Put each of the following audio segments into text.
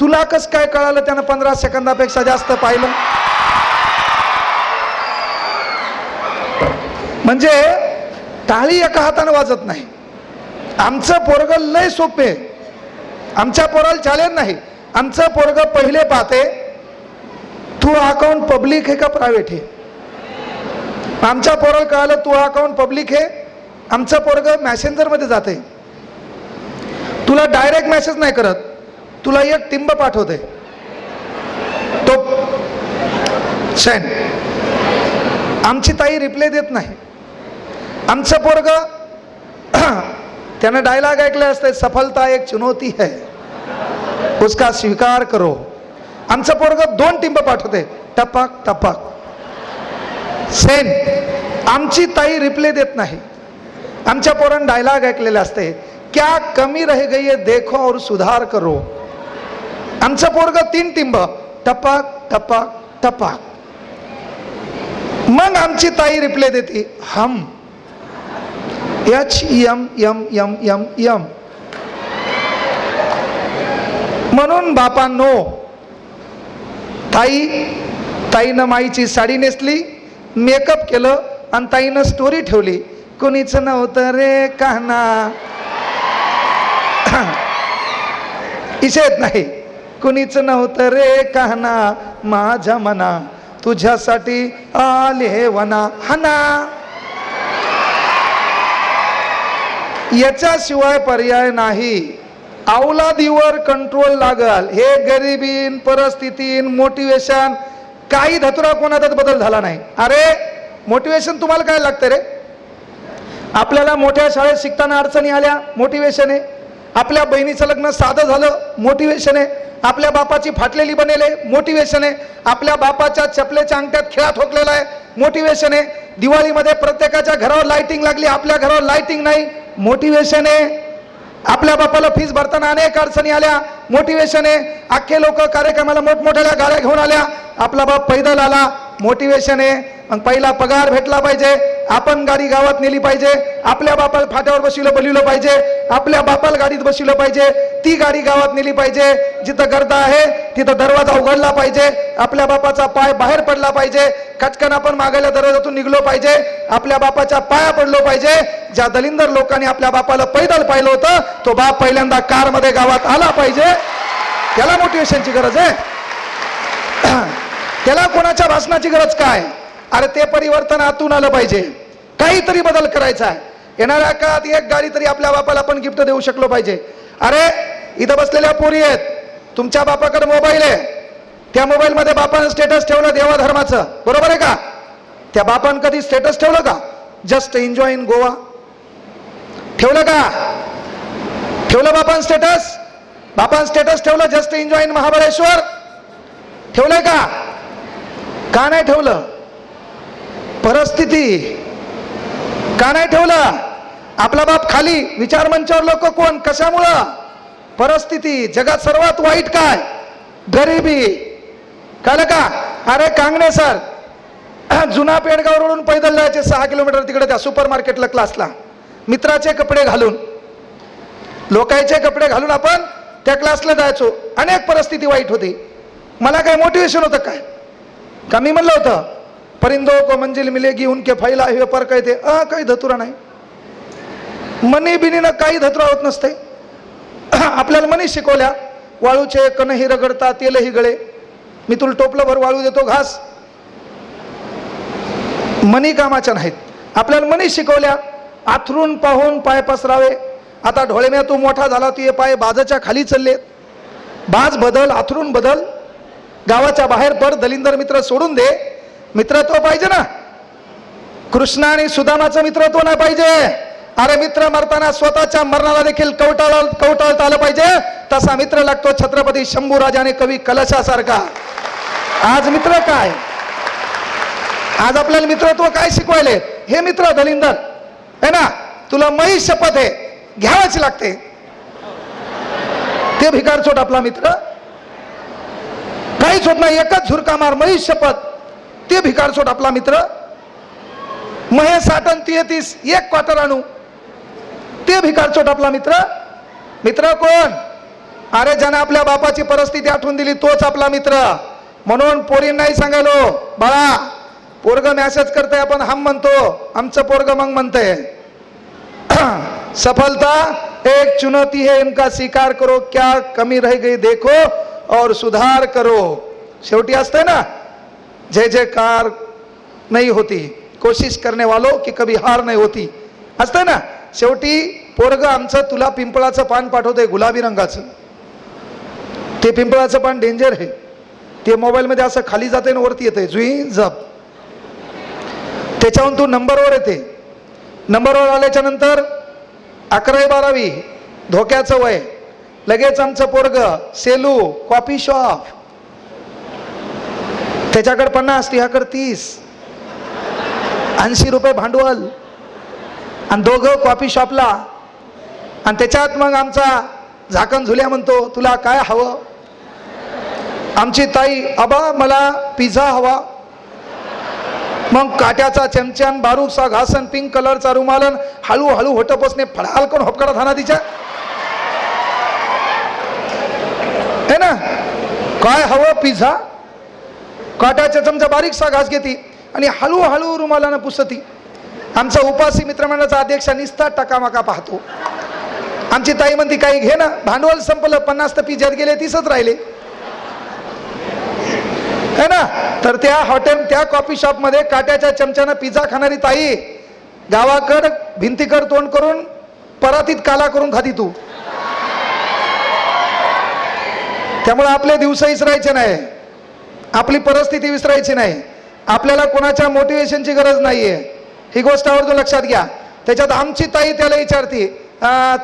तुला कस काय कळालं त्यानं पंधरा सेकंदापेक्षा जास्त पाहिलं? म्हणजे टाळी एका हाताने वाजत नाही. आमचं पोरग लय सोपे आमच्या पोराला चालेल नाही. आमचं पोरग पहिले पाहते तू अकाउंट पब्लिक आहे का प्रायव्हेट आहे? आमच्या पोराला कळालं तू अकाउंट पब्लिक आहे. आमचं पोरग मॅसेंजरमध्ये जाते तुला डायरेक्ट मेसेज नाही करत. तुला एक टिंब पाठवते. तो सेंड आमची ताई रिप्लाय देत नाही. आमचं पोरग त्यानं डायलॉग ऐकले असते सफलता एक चुनौती है. उसका स्वीकार करो. आमचं पोरग दोन टिंब पाठवते. टपाक टपाक. सेन आमची ताई रिप्लाय देत नाही. आमच्या पोरानं डायलॉग ऐकलेले असते. क्या कमी रह गई है देखो और सुधार करो. आमचं पोरग तीन टिंब. टपाक टपाक टपाक. मग आमची ताई रिप्ले देते हम. H M M M M M म्हणून बापांनो ताई ताईनं माईची साडी नेसली मेकअप केलं आणि ताईनं स्टोरी ठेवली. कोणीच नव्हतं रे काना इशे येत नाही. कुणीच नव्हतं रे काना माझ्या मना. तुझ्यासाठी आले वना. हना याच्याशिवाय पर्याय नाही. अवलादीवर कंट्रोल लागल. हे गरिबीन परिस्थितीन मोटिवेशन काही धतुरा कोणाचा बदल झाला नाही. अरे मोटिवेशन तुम्हाला काय लागतं रे? आपल्याला मोठ्या शाळेत शिकताना अडचणी आल्या मोटिवेशन आहे. आपल्या बहिणीचं लग्न साधं झालं मोटिवेशन आहे. आपल्या बापाची फाटलेली बनेले मोटिवेशन आहे. आपल्या बापाच्या चपलेच्या अंगठ्यात खिळा ठोकलेला आहे मोटिवेशन आहे. दिवाळीमध्ये प्रत्येकाच्या घरावर लाइटिंग लागली आपल्या घरावर लाइटिंग नाही. मोटिवेशन आहे. आपल्या बापाला फीस भरताना अनेक अडचणी आल्या. मोटिवेशन आहे. अख्खे लोक कार्यक्रमाला मोठमोठ्या गाड्या घेऊन आल्या. आपला बाप पैदल आला. मोटिवेशन आहे. मग पहिला पगार भेटला पाहिजे. आपण गाडी गावात नेली पाहिजे. आपल्या बापाला फाट्यावर बसविलं बोलवलं पाहिजे. आपल्या बापाला गाडीत बसविलं पाहिजे. ती गाडी गावात नेली पाहिजे जिथं गर्दा आहे तिथं दरवाजा उघडला पाहिजे आपल्या बापाचा पाय बाहेर पडला पाहिजे कचकन आपण मागायला दरवाजातून निघलो पाहिजे आपल्या बापाच्या पाया पडलो पाहिजे. ज्या दलिंदर लोकांनी आपल्या बापाला पैदल पाहिलं होतं तो बाप पहिल्यांदा कारमध्ये गावात आला पाहिजे. त्याला मोटिवेशनची गरज आहे. त्याला कोणाच्या भाषणाची गरज काय? अरे ते परिवर्तन आतून आलं पाहिजे. काहीतरी बदल करायचा आहे. येणाऱ्या काळात एक गाडी तरी आपल्या बापाला आपण गिफ्ट देऊ शकलो पाहिजे. अरे इथं बसलेल्या पोरी आहेत. तुमच्या बापाकडे मोबाईल आहे. त्या मोबाईलमध्ये बापानं स्टेटस ठेवलं देवा धर्माचं बरोबर आहे का? त्या बापानं कधी स्टेटस ठेवलं का? जस्ट एन्जॉय इन गोवा ठेवलं का? ठेवलं बापान स्टेटस बापान स्टेटस ठेवलं जस्ट एन्जॉय इन महाबळेश्वर. ठेवलंय का? का नाही ठेवलं? परिस्थिती. का नाही ठेवलं? आपला बाप खाली विचार मंचावर लोक कोण? कशामुळं? परिस्थिती जगात सर्वात वाईट काय? गरिबी. कळलं का? अरे कांगणे सर जुना पेडगाव रोडून पैदल जायचे सहा किलोमीटर तिकडे त्या सुपर मार्केटला क्लासला. मित्राचे कपडे घालून. लोकांचे कपडे घालून आपण त्या क्लासला जायचो. अनेक परिस्थिती वाईट होती. मला काय मोटिवेशन होतं काय? का मी म्हणलं होतं परिंदो को मंजिल मिलेगी उनके फैला हे पर कहते अ काही धतुरा नाही. मनी बिनीनं काही धतुरा होत नसते. आपल्याला मनी शिकवल्या वाळूचे कणही रगडता तेलही गळे. मी तुला टोपलं भर वाळू देतो घास. मनी कामाच्या नाहीत. आपल्याला मनी शिकवल्या आथरून पाहून पाय पसरावे. आता ढोळम्या तू मोठा झाला तुझे पाय बाजाच्या खाली चाललेत बाज बदल आथरून बदल. गावाच्या बाहेर पड दलिंदर मित्र सोडून दे. मित्रत्व पाहिजे ना. कृष्णा आणि सुदामाचं मित्रत्व नाही पाहिजे. अरे मित्र मरताना स्वतःच्या मरणाला देखील कवटाळ कवटाळता आलं पाहिजे. तसा मित्र लागतो छत्रपती शंभूराजाने कवी कलशासारखा. आज मित्र काय? आज आपल्याला मित्रत्व काय शिकवायले? हे मित्र दलिंदर है ना? तुला मही शपथ आहे. घ्यावाच लागते. ते भिकारचोट आपला मित्र. काही छोट नाही एकच झुरका मार मही शपथ. ते भिकारचोट आपला मित्र. महे साठन येतीस एक क्वार्टर आणू. ते भिकारचोट आपला मित्र. मित्र कोण? अरे ज्याने आपल्या बापाची परिस्थिती आठवून दिली तोच आपला मित्र. म्हणून पोरींनाही सांगायलो बाळा पोरग मॅसेज करतय आपण हम म्हणतो आमचं पोरग मग म्हणतंय. सफलता एक चुनौती है इनका स्वीकार करो क्या कमी रह गई देखो और सुधार करो. शेवटी असते ना जय जयकार नाही होती कोशिश करने वालों की कभी हार नाही होती. असते ना? शेवटी पोरग आमचं तुला पिंपळाचं पान पाठवतंय गुलाबी रंगाचं. ते पिंपळाचं पान डेंजर आहे. ते मोबाईलमध्ये असं खाली जाते आणि वरती येते जुई जप. त्याच्याहून तू नंबरवर येते. नंबरवर आल्याच्यानंतर अकरावी बारावी धोक्याचं वय. लगेच आमचं पोरग सेलू कॉफी शॉप. त्याच्याकडे पन्नास तुझ्याकडे तीस. ऐंशी रुपये भांडवल. आणि दोघं कॉफी शॉपला आणि त्याच्यात मग आमचा झाकण झुल्या म्हणतो तुला काय हवं? आमची ताई अबा मला पिझ्झा हवा. मग काट्याचा चमच्यान बारूकचा घासन पिंक कलरचा रुमालन हळूहळू होट पोचणे कोण होपकडा धाना तिच्या? है ना? काय हवं पिझ्झा काट्याचा चमचा बारीकसा घास घेती आणि हळूहळू रुमालानं पुसती. आमचा उपासी मित्रमंडळाचा अध्यक्ष निस्ता टकामका पाहतो. आमची ताई म्हणती काही घे ना भांडवल संपलं पन्नास तर पिझ्यात गेले तीसच राहिले. है ना? तर त्या हॉटेल त्या कॉफी शॉपमध्ये काट्याच्या चमच्यानं पिझ्झा खाणारी ताई गावाकड भिंतीकड तोंड करून परातीत काला करून खाती तू. त्यामुळे आपले दिवस विसरायचे नाही. आपली परिस्थिती विसरायची नाही. आपल्याला कोणाच्या मोटिवेशनची गरज नाहीये. ही गोष्ट आवर्जून लक्षात घ्या. त्याच्यात आमची ताई त्याला विचारते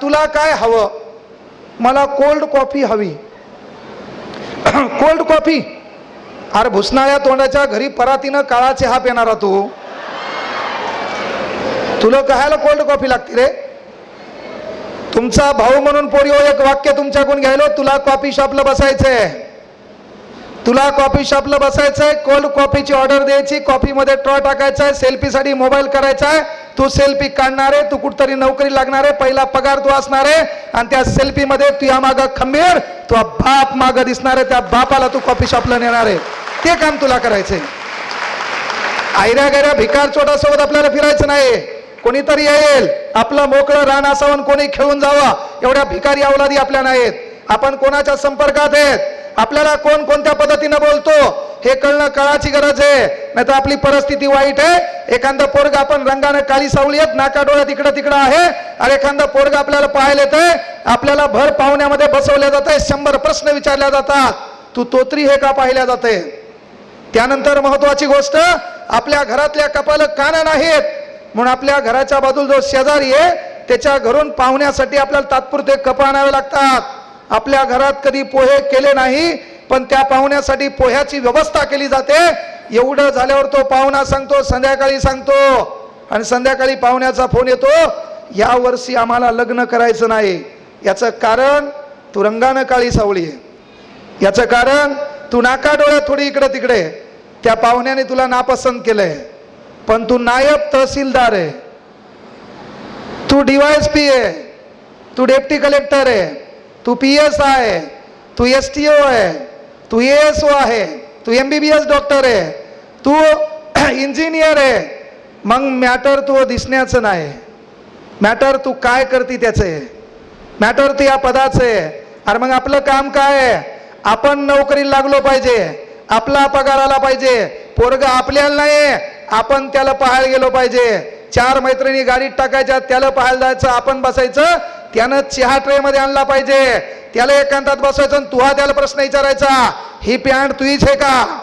तुला काय हवं? मला कोल्ड कॉफी हवी. कोल्ड कॉफी अरे भुसनाळ्या तोंडाच्या घरी परातीनं काळा हाप येणारा तू. तुला कहायला कोल्ड कॉफी लागते रे? तुमचा भाऊ म्हणून पोरिओ हो, एक वाक्य तुमच्याकडून घ्यायलो तुला कॉफी शॉपला बसायचंय. तुला कॉफी शॉपला बसायचंय कोल्ड कॉफीची ऑर्डर द्यायची कॉफीमध्ये ट्रॉ टाकायचा आहे सेल्फीसाठी मोबाईल करायचा आहे तू सेल्फी काढणार आहे तू कुठतरी नोकरी लागणार आहे पहिला पगार तू असणार. आहे आणि त्या सेल्फीमध्ये तुझ्या मागं खंबीर तुझा बाप मागं दिसणार आहे त्या बापाला तू कॉफी शॉपला नेणार. आहे ते काम तुला करायचंय. आयऱ्या गैऱ्या भिकार चोटासोबत आपल्याला फिरायचं नाही. कोणीतरी येईल. आपलं मोकळं रान असावं कोणी खेळून जावं. एवढ्या भिकारी अवलादी आपल्या नाहीत. आपण कोणाच्या संपर्कात आहेत? आपल्याला कोण कोणत्या पद्धतीनं बोलतो हे कळणं कळाची गरज आहे. नाही तर आपली परिस्थिती वाईट आहे. एखादा पोरग आपण रंगाने काळी सावली आहेत नाका डोळ्यात इकडं तिकडं आहे. आणि एखादा पोरग आपल्याला पाहायला येतंय आपल्याला भर पाहुण्यामध्ये बसवल्या जात आहे शंभर प्रश्न विचारल्या जातात. तू तोत्री हे का पाहिल्या जाते त्यानंतर महत्वाची गोष्ट आपल्या घरातल्या कपाल काना नाहीत. म्हणून आपल्या घराच्या बाजूला जो शेजारी आहे त्याच्या घरून पाहुण्यासाठी आपल्याला तात्पुरते कप आणावे लागतात. आपल्या घरात कधी पोहे केले नाही पण त्या पाहुण्यासाठी पोह्याची व्यवस्था केली जाते. एवढं झाल्यावर तो पाहुणा सांगतो संध्याकाळी सांगतो. आणि संध्याकाळी पाहुण्याचा फोन येतो या वर्षी आम्हाला लग्न करायचं नाही. याचं कारण तू रंगानं काळी सावळी आहे. याचं कारण तू नाका डोळ्या थोडी इकडे तिकडे त्या पाहुण्याने तुला नापसंत केलंय. पण तू नायब तहसीलदार आहे. तू पी आहे. तू डेप्टी कलेक्टर आहे. तू पी एस आहे तू एस टी ओ आहे तू ए एस ओ आहे तू M B B S doctor आहे तू इंजिनियर आहे. मग मॅटर तू दिसण्याचं नाही. मॅटर तू काय करते त्याचं? आहे मॅटर तू या पदाचं. आहे अरे मग आपलं काम काय आहे? आपण नोकरीला लागलो पाहिजे आपला पगार आला पाहिजे. पोरग आपल्याला नाही आपण त्याला पाहायला गेलो पाहिजे. चार मैत्रिणी गाडीत टाकायच्या त्याला पाहायला जायचं आपण बसायचं. त्यानं चहा ट्रे मध्ये आणला पाहिजे. त्याला एकांतात बसायचं आणि तुहा त्याला प्रश्न विचारायचा ही पॅन्ट तुझीच आहे का?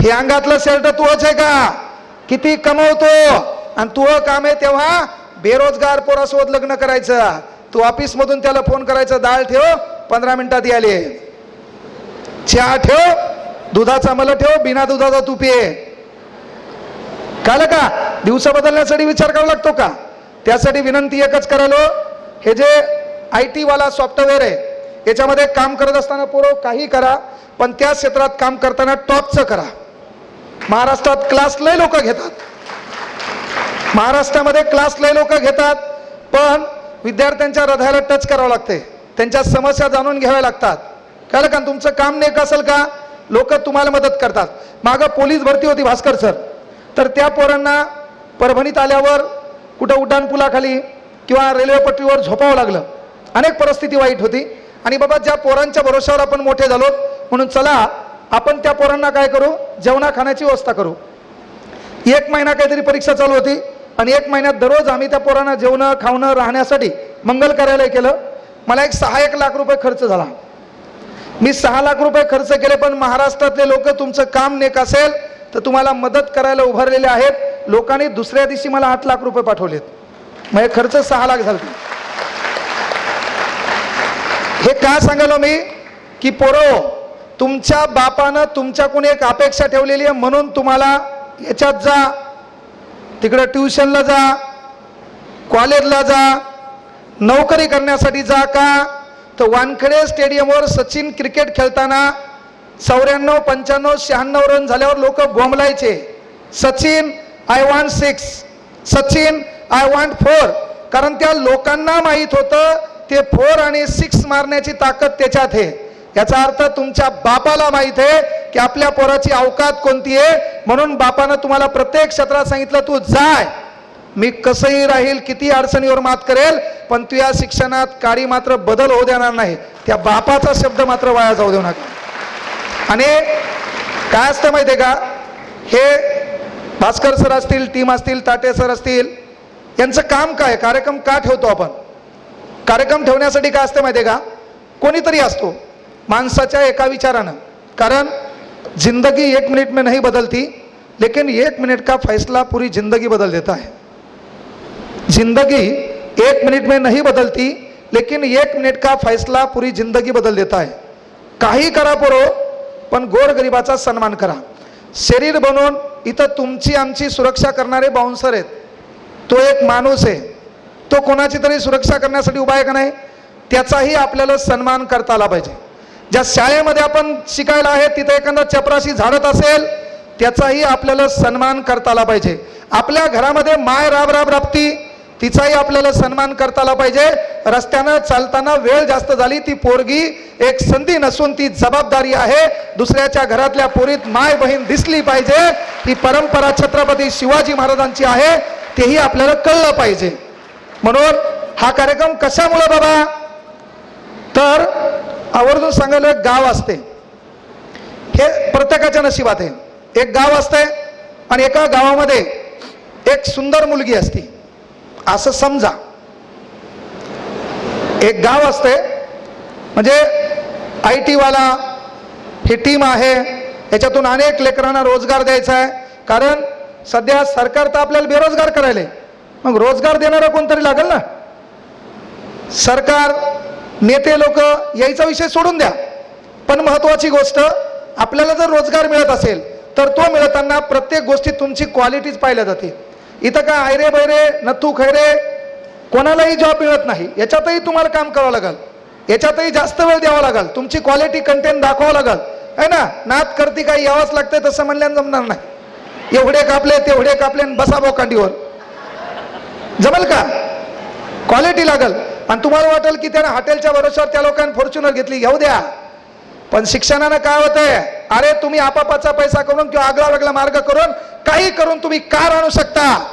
हे अंगातलं शर्ट तुझच आहे का? किती कमवतो? आणि तुह काम आहे तेव्हा बेरोजगार पोरासोबत लग्न करायचं. तू ऑफिस मधून त्याला फोन करायचं डाळ ठेव पंधरा मिनिटात याले चहा ठेव दुधाचा मला ठेव बिना दुधाचा तू पिये. कळलं का? दिवस बदलण्यासाठी विचार करावा लागतो का? त्यासाठी विनंती एकच करायलो. हे जे आय टीवाला सॉफ्टवेअर आहे याच्यामध्ये काम करत असताना पूर्व काही करा पण त्या क्षेत्रात काम करताना टॉपचं करा. महाराष्ट्रात क्लास लय लोक घेतात. महाराष्ट्रामध्ये क्लास लय लोक घेतात पण विद्यार्थ्यांच्या हृदयाला टच करावं लागते. त्यांच्या समस्या जाणून घ्याव्या लागतात. कळलं का? तुमचं काम नेक असेल का? लोक तुम्हाला मदत करतात. मागं पोलीस भरती होती भास्कर सर. तर त्या पोरांना परभणीत आल्यावर कुठं उड्डाणपुलाखाली किंवा रेल्वे पटरीवर झोपावं लागलं. अनेक परिस्थिती वाईट होती. आणि बाबा ज्या पोरांच्या भरोश्यावर आपण मोठे झालो म्हणून चला आपण त्या पोरांना काय करू? जेवणा खाण्याची व्यवस्था करू. एक महिना काहीतरी परीक्षा चालू होती. आणि एक महिन्यात दररोज आम्ही त्या पोरांना जेवणं खावणं राहण्यासाठी मंगल कार्यालय केलं. मला एक सहा एक लाख रुपये खर्च झाला. मी सहा लाख रुपये खर्च केले पण महाराष्ट्रातले लोक तुमचं काम नेक असेल तर तुम्हाला मदत करायला उभारलेले आहेत. लोकांनी दुसऱ्या दिवशी मला आठ लाख रुपये पाठवलेत. मग खर्च सहा लाख झाले. हे का सांगालो मी? की पोरो तुमच्या बापानं तुमच्याकडून एक अपेक्षा ठेवलेली आहे म्हणून तुम्हाला याच्यात जा. तिकडं ट्युशनला जा. कॉलेजला जा. नोकरी करण्यासाठी जा का? तर वानखेडे स्टेडियमवर सचिन क्रिकेट खेळताना चौऱ्याण्णव पंच्याण्णव शहाण्णव रन झाल्यावर लोक बोंबलायचे. Sachin I want six Sachin I want four कारण त्या लोकांना माहीत होतं ते फोर आणि सिक्स मारण्याची ताकद त्याच्यात आहे. याचा अर्थ तुमच्या बापाला माहीत आहे की आपल्या पोराची अवकात कोणती आहे? म्हणून बापानं तुम्हाला प्रत्येक क्षेत्रात सांगितलं तू जाय. मी कसंही राहील किती अडचणीवर मात करेल पण तू या शिक्षणात काळी मात्र बदल होऊ देणार नाही. त्या बापाचा शब्द मात्र वाया जाऊ देऊ नका. आणि काय असतं माहिती आहे का? हे भास्कर सर असतील टीम असतील ताटे सर असतील यांचं काम काय? कार्यक्रम का ठेवतो आपण? कार्यक्रम ठेवण्यासाठी काय असतं माहिती आहे का? कोणीतरी असतो माणसाच्या एका विचारानं. कारण जिंदगी एक मिनिट में नहीं बदलती लेकिन एक मिनट का फैसला पूरी जिंदगी बदल देता है. जिंदगी एक मिनट में नहीं बदलती लेकिन एक मिनट का फैसला पूरी जिंदगी बदल देता है. काही करा पोरो पण गोरगरिबाचा सन्मान करा. शरीर बनवून इथं तुमची आमची सुरक्षा करणारे बाउन्सर आहेत. तो एक माणूस आहे. तो कोणाची तरी सुरक्षा करण्यासाठी उभा आहे का नाही? त्याचाही आपल्याला सन्मान करता आला पाहिजे. ज्या शाळेमध्ये आपण शिकायला आहे तिथे एखादा चपराशी झाडत असेल त्याचाही आपल्याला सन्मान करता आला पाहिजे. आपल्या घरामध्ये माय राब राब राबती तिचाही आपल्याला सन्मान करता आला पाहिजे. रस्त्यानं चालताना वेळ जास्त झाली ती पोरगी एक संधी नसून ती जबाबदारी आहे. दुसऱ्याच्या घरातल्या पोरीत माय बहीण दिसली पाहिजे. ही परंपरा छत्रपती शिवाजी महाराजांची आहे तेही आपल्याला कळलं पाहिजे. म्हणून हा कार्यक्रम कशामुळे बाबा? तर आवर्जून सांगायला एक गाव असते. हे प्रत्येकाच्या नशिबात आहे. एक गाव असते आणि एका गावामध्ये एक सुंदर मुलगी असते. असं समजा. एक गाव असते म्हणजे आय टीवाला ही टीम आहे याच्यातून अनेक लेकरांना रोजगार द्यायचा आहे. कारण सध्या सरकार तर आपल्याला बेरोजगार करायला. आहे. मग रोजगार देणारा कोणतरी लागेल ना? सरकार नेते लोक यायचा विषय सोडून द्या. पण महत्वाची गोष्ट आपल्याला जर रोजगार मिळत असेल तर तो मिळताना प्रत्येक गोष्टीत तुमची क्वालिटीच पाहिल्या जाते इथं काय आयरे बैरे नथू खैरे कोणालाही जॉब मिळत नाही. याच्यातही तुम्हाला काम करावं लागेल. याच्यातही जास्त वेळ द्यावा लागेल. तुमची क्वालिटी कंटेंट दाखवावं लागेल. आहे ना? नात करती काही यावंच लागतंय तसं म्हणल्यानं जमणार नाही. एवढे कापले तेवढे कापले बसा बोकांडीवर जमल का? क्वालिटी लागल. आणि तुम्हाला वाटेल की त्यानं हॉटेलच्या भरोश्यावर त्या लोकांनी फॉर्च्युनर घेतली. घेऊ द्या. पण शिक्षणानं काय होतंय? अरे तुम्ही आपापाचा पैसा करून किंवा आगळा वेगळा मार्ग करून काही करून तुम्ही कार आणू शकता.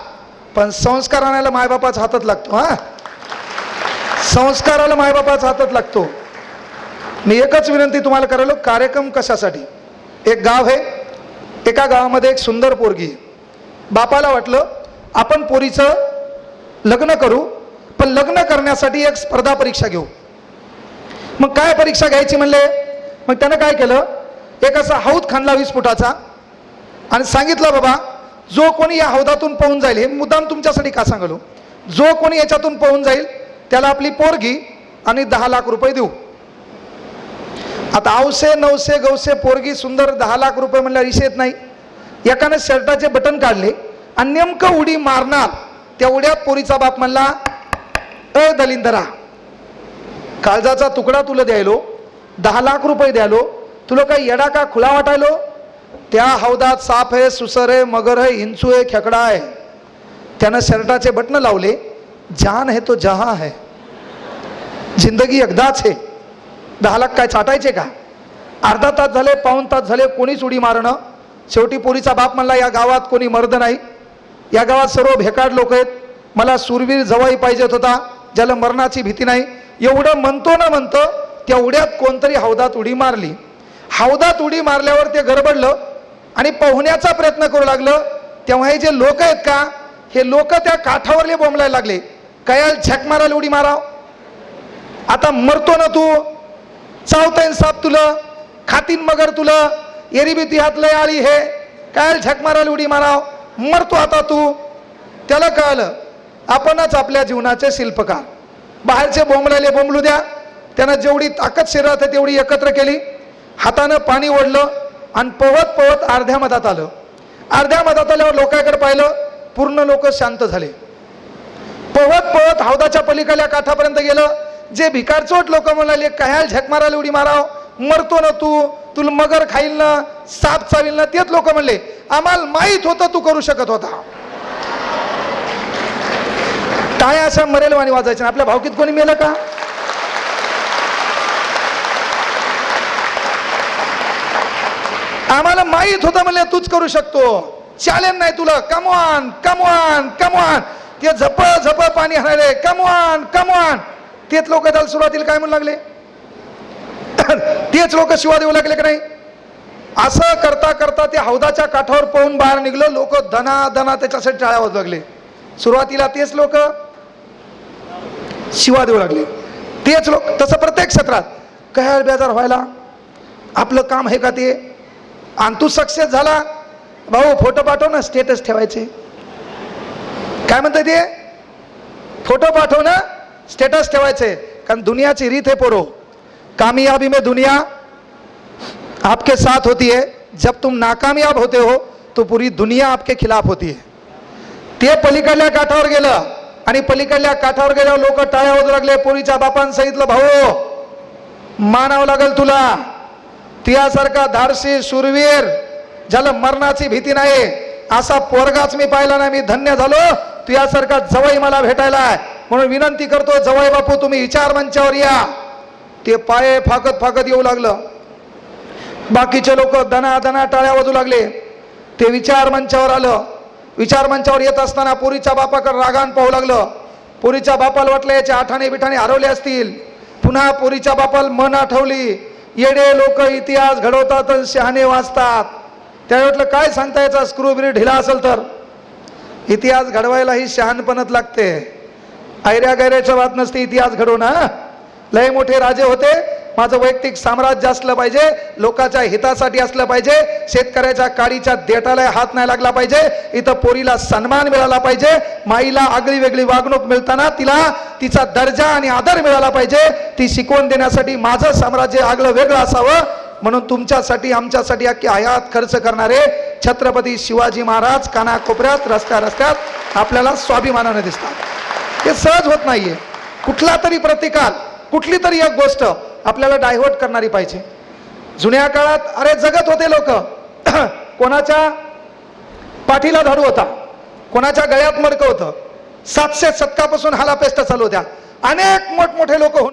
पण संस्कार आणायला मायबापाच हातात लागतो हा? संस्काराला मायबापाच हातात लागतो. मी एकच विनंती तुम्हाला करायलो कार्यक्रम कशासाठी? एक गाव आहे. एका गावामध्ये एक सुंदर पोरगी बापाला वाटलं आपण पोरीचं लग्न करू पण लग्न करण्यासाठी एक स्पर्धा परीक्षा घेऊ. मग काय परीक्षा घ्यायची म्हणले? मग त्यानं काय केलं? एक असा हौद खाणला वीस फुटाचा आणि सांगितलं बाबा जो कोणी या हौदातून पोहून जाईल हे मुद्दाम तुमच्यासाठी का सांगलो? जो कोणी याच्यातून पोहून जाईल त्याला आपली पोरगी आणि दहा लाख रुपये देऊ. आता आवसे नवसे गवसे पोरगी सुंदर दहा लाख रुपये म्हणल्या येत नाही. एकानं शर्टाचे बटन काढले आणि नेमकं उडी मारणार त्या उड्यात पोरीचा बाप म्हणला अ दलिंदरा काळजाचा तुकडा तुला द्यायलो दहा लाख रुपये द्यालो. तुला काही येडा का खुला वाटायलो? त्या हौदात साप आहे सुसर आहे मगर आहे हिंचू आहे खेकडा आहे. त्यानं शर्टाचे बटणं लावले. जान है तो जहां है जिंदगी एकदाच आहे. दहा लाख काय चाटायचे का? अर्धा तास झाले पाऊण तास झाले कोणीच उडी मारणं. शेवटी पोरीचा बाप म्हणला या गावात कोणी मर्द नाही. या गावात सर्व भेकाड लोक आहेत. मला सुरवीर जवाई पाहिजेत होता ज्याला मरणाची भीती नाही. एवढं म्हणतो ना म्हणतं तेवढ्यात कोणतरी हौदात उडी मारली. हौदात उडी मारल्यावर ते गडबडलं आणि पोहण्याचा प्रयत्न करू लागलं. तेव्हा हे जे लोक आहेत का हे लोक त्या काठावरले बोंबलायला लागले. कयाल झक मारायला उडी माराव. आता मरतो ना तू. चावताय साप तुला. खातीन मगर तुला. एरीबीती हात हातलंय आळी हे. काय झक मारायला उडी माराव. मरतो आता तू. त्याला कळलं आपणच आपल्या जीवनाचे शिल्पकार. बाहेरचे बोंबलायले बोंबलू द्या. त्यानं जेवढी ताकद शरीरात आहे तेवढी एकत्र केली. हातानं पाणी ओढलं आणि पवत पवत अर्ध्या मधात आलं. अर्ध्या मधात आल्यावर लोकांकडे पाहिलं पूर्ण लोक शांत झाले. पवत पवत हौदाच्या पलीकडल्या काठापर्यंत गेलं. जे भिकारचोट लोक म्हणाले काय झक मारायला उडी माराव? मरतो ना तू? तुला मगर खाईल ना? साप चावील ना? तेच लोक म्हणले आम्हाला माहीत होतं तू करू शकत होता. टाळ्या अशा मरेल वाणी वाजायच्या. आपल्या भावकीत कोणी मेलं का? आम्हाला माहीत होतं म्हणले तूच करू शकतो. चॅलेंज नाही तुला. कमवान कमवान कमवान ते झप झप पाणी हाणायले कमवान कमवान तेच लोक त्याला सुरुवातीला काय म्हणू लागले? तेच लोक शिवा देऊ लागले का नाही? असं करता करता ते हौदाच्या काठावर पाहून बाहेर निघलं. लोक धना धना त्याच्यासाठी टाळ्या होत लागले. सुरुवातीला तेच लोक शिवा देऊ लागले. तेच लोक तसं प्रत्येक क्षेत्रात. काय बेजार व्हायला. आपलं काम आहे का ते? आणि तू सक्सेस झाला. भाऊ फोटो पाठव ना स्टेटस ठेवायचे. काय म्हणते ते? फोटो पाठव ना स्टेटस ठेवायचे. कारण दुनियाची रीत आहे पोरो. कामयाबी में दुनिया आपके साथ होती है. जब तुम नाकामयाब होते हो तो पूरी दुनिया आपके खिलाफ होती है. ते पलीकडल्या काठावर गेलं आणि पलीकडल्या काठावर गेल्यावर लोक टाळ्या होऊ लागले. पोरीच्या बापानं सांगितलं भाऊ मानावं लागेल तुला. तियासारखा धाडसी शूरवीर ज्याला मरणाची भीती नाही असा पोरगाच मी पाहिला नाही मी धन्य झालो. तुझ्यासारखा जवळ मला भेटायला आहे. म्हणून विनंती करतो जवळ बापू तुम्ही विचार मंचावर या. ते पाये फाकत फाकत येऊ लागलं. बाकीचे लोक दना दना टाळ्या वाजू लागले. ते विचार मंचावर आलं. विचार मंचावर येत असताना पुरीच्या बापाकडे रागान पाहू लागलं. पुरीच्या बापाला वाटलं याचे आठाणे बिठाणे हरवले असतील. पुन्हा पुरीच्या बापाला मन आठवली. येडे लोक इतिहास घडवतात आणि शहाणे वाचतात. त्या काय सांगता याचा स्क्रूबिरी ढिला असेल तर? इतिहास घडवायला ही शहाणपणत लागते. ऐऱ्या गैऱ्याच्या बात नसते इतिहास घडवणं लय मोठे राजे होते माझं वैयक्तिक साम्राज्य असलं पाहिजे लोकांच्या हितासाठी असलं पाहिजे शेतकऱ्याच्या काडीच्या देटाला हात नाही लागला पाहिजे इथं पोरीला सन्मान मिळाला पाहिजे माईला आगळी वेगळी वागणूक मिळताना तिला तिचा दर्जा आणि आदर मिळाला पाहिजे ती शिकवण देण्यासाठी माझं साम्राज्य आगळं वेगळं असावं. म्हणून तुमच्यासाठी आमच्यासाठी अख्खी आयात खर्च करणारे छत्रपती शिवाजी महाराज कानाकोपऱ्यात रस्त्या रस्त्यात आपल्याला स्वाभिमानाने दिसतात. हे सहज होत नाहीये. कुठला तरी प्रतिकार कुठली तरी एक गोष्ट आपल्याला डायव्हर्ट करणारी पाहिजे. जुन्या काळात अरे जगत होते लोक. कोणाच्या पाठीला धरू होता. कोणाच्या गळ्यात मडकं होतं. सातशे शतकापासून हाला पेस्ट चालू होत्या. अनेक मोठमोठे लोक